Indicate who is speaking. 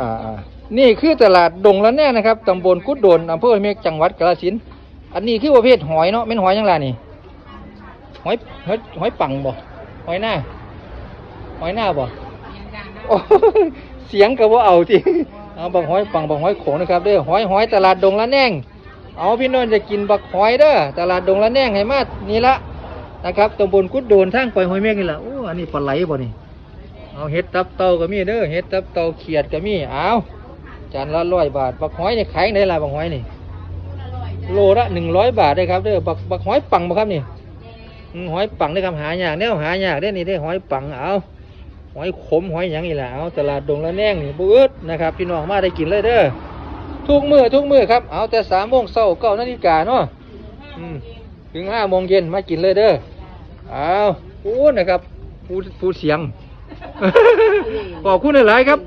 Speaker 1: อ่าอ่านี่คือตลาดดงละแน่นะครับตำบลกุดโดนอำเภอเมฆจังหวัดกาฬสินธุ์อันนี้คือประเภทหอยเนาะเป็นหอยยังไงนี่หอยหอยหอยปังบ่หอยหน้าหอยหน้าบ่โอ้เสียงก็บ่เอาทีเอาบักหอยปังบักหอยโขงนะครับเด้อหอยหอยตลาดดงละแน่ง เอาพี่น้องจะกินบักหอยเด้อตลาดดงละแน่งให้มานี่ละนะครับตำบลกุดโดนทางไปหอยเมฆนี่แหละโอ้อันนี้ปลาไหลบ่นี่ เอาเห็ดตับเต่าก็มีเด้อเห็ดตับเต่าเขียดก็มีเอาจานละร้อยบาทบักหอยนี่ขายได้ละบักหอยนี่โลละหนึ่งร้อยบาทได้ครับเด้อบักบักหอยปังบ่ครับนี่หอยปังได้ครับหายากแนวหายากได้นี่ได้หอยปังเอาหอยขมหอยหยังนี่แหละเอาตลาดดงละแนงนี่บื้ดนะครับพี่น้องมาได้กินเลยเด้อทุกมือทุกมือครับเอาแต่สามโมงเช้าเก้านาฬิกาเนาะถึงห้าโมงเย็นมากินเลยเด้อเอาพูดนะครับพูดพูดเสียง ขอบคุณหลายๆครับ